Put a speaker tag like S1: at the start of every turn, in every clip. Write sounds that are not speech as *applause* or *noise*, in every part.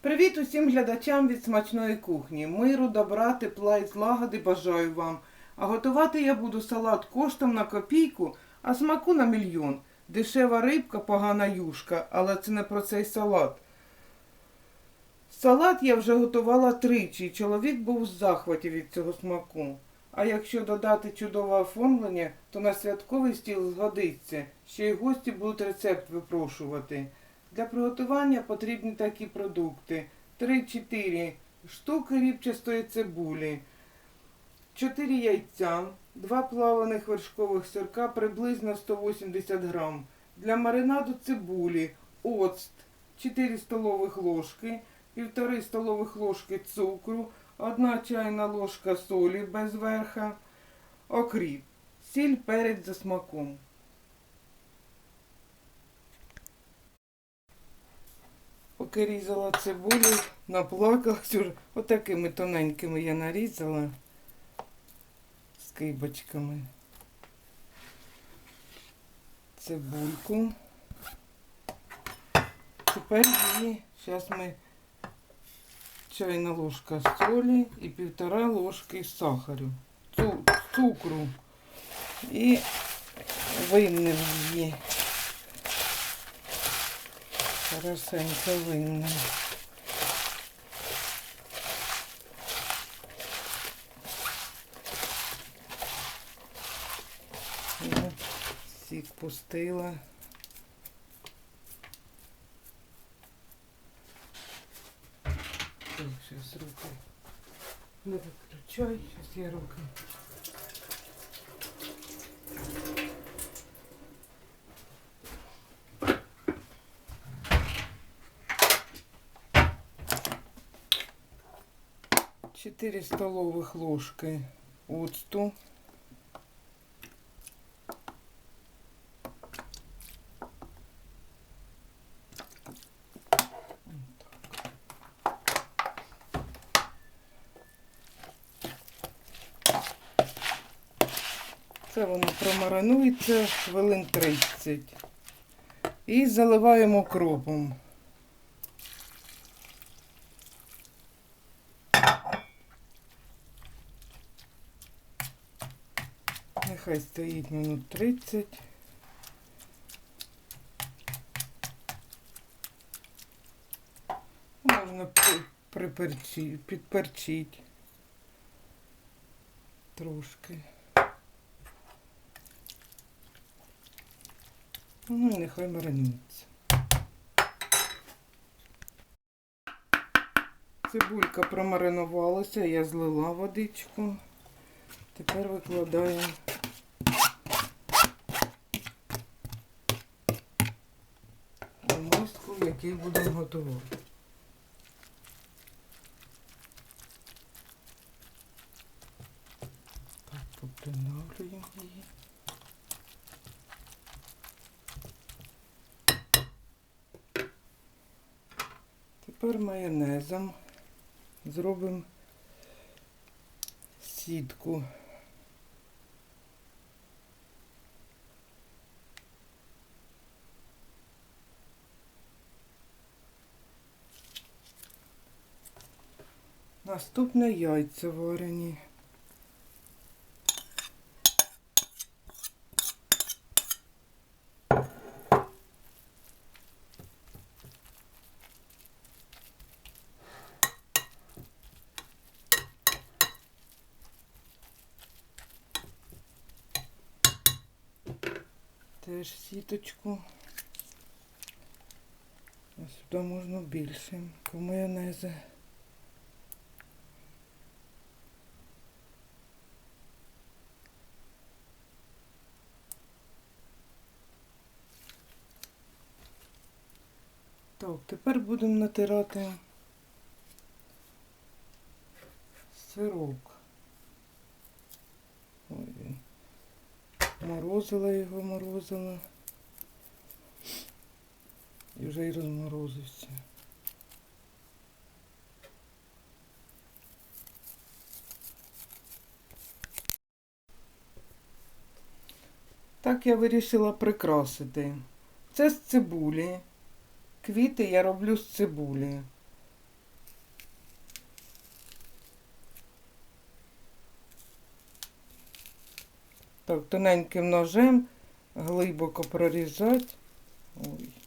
S1: Привіт усім глядачам від смачної кухні. Миру, добра, тепла і злагоди бажаю вам. А готувати я буду салат коштом на копійку, а смаку на мільйон. Дешева рибка, погана юшка, але це не про цей салат. Салат я вже готувала тричі, і чоловік був в захваті від цього смаку. А якщо додати чудове оформлення, то на святковий стіл згодиться. Ще й гості будуть рецепт випрошувати. Для приготування потрібні такі продукти: 3-4 штуки рібчастої цибулі, 4 яйця, 2 плаваних вершкових сирка приблизно 180 грам. Для маринаду цибулі, оцт, 4 столових ложки, 1,5 столових ложки цукру, 1 чайна ложка солі без верха, окріп, сіль перець за смаком. Поки різала цибулю, наплакалась уже. Отакими тоненькими я нарізала з кибочками. Цибульку. Тепер її, зараз ми чайна ложка солі і півтора ложки сахару, цу, цукру. І винним її. Хорошенько винна. Сік пустила. Так, сейчас рукой. Не виключай, сейчас я рукой. 4 столовых ложки оцту. Це воно промаринується хвилин 30 і заливаємо кропом. Нехай стоїть минут 30. Можна при- приперчи, підперчити трошки. Ну і нехай маринується. Цибулька промаринувалася, я злила водичку. Тепер викладаємо у миску, в якій будемо готувати. Так, поприновлюємо її. Тепер майонезом зробимо сітку. Наступне яйця варені. Теж сіточку. А сюди можна більше, по майонезу. Так, тепер будемо натирати сирок. Ой. Морозила його, морозила. І вже й розморозився. Так я вирішила прикрасити. Це з цибулі. Квіти я роблю з цибулі. Так, тоненьким ножем глибоко прорізати. Ой.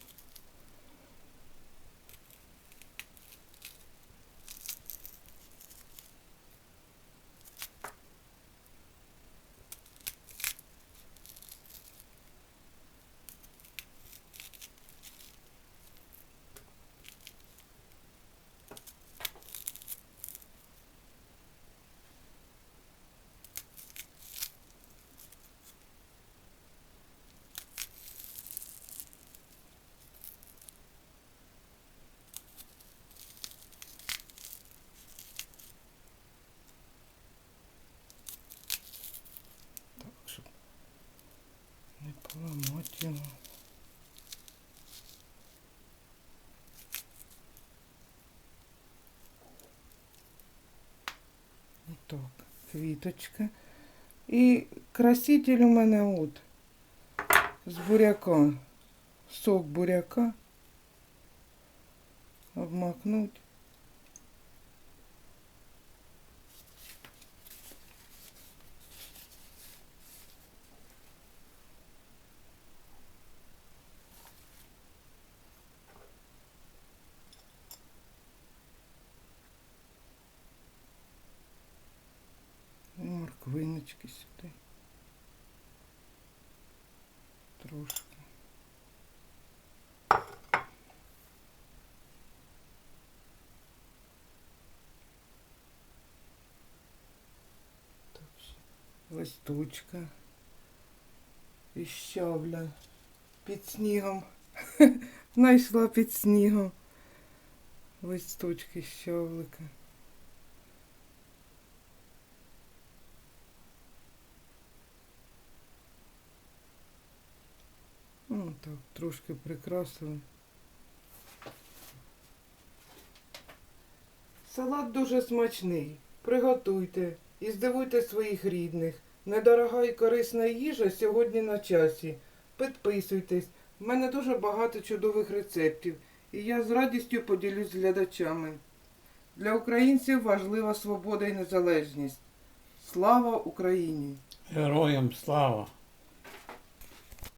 S1: Так, квіточка. І краситель у мене от з буряка. Сок буряка. Обмакнуть. І морквиночки сюди. Трошки. Листочка. І щавля під снігом. *laughs* Знайшла під снігом. Листочки щавлика. Ну, так, трошки прикрасили. Салат дуже смачний. Приготуйте і здивуйте своїх рідних. Недорога і корисна їжа сьогодні на часі. Підписуйтесь. В мене дуже багато чудових рецептів, і я з радістю поділюсь з глядачами. Для українців важлива свобода і незалежність. Слава Україні!
S2: Героям слава!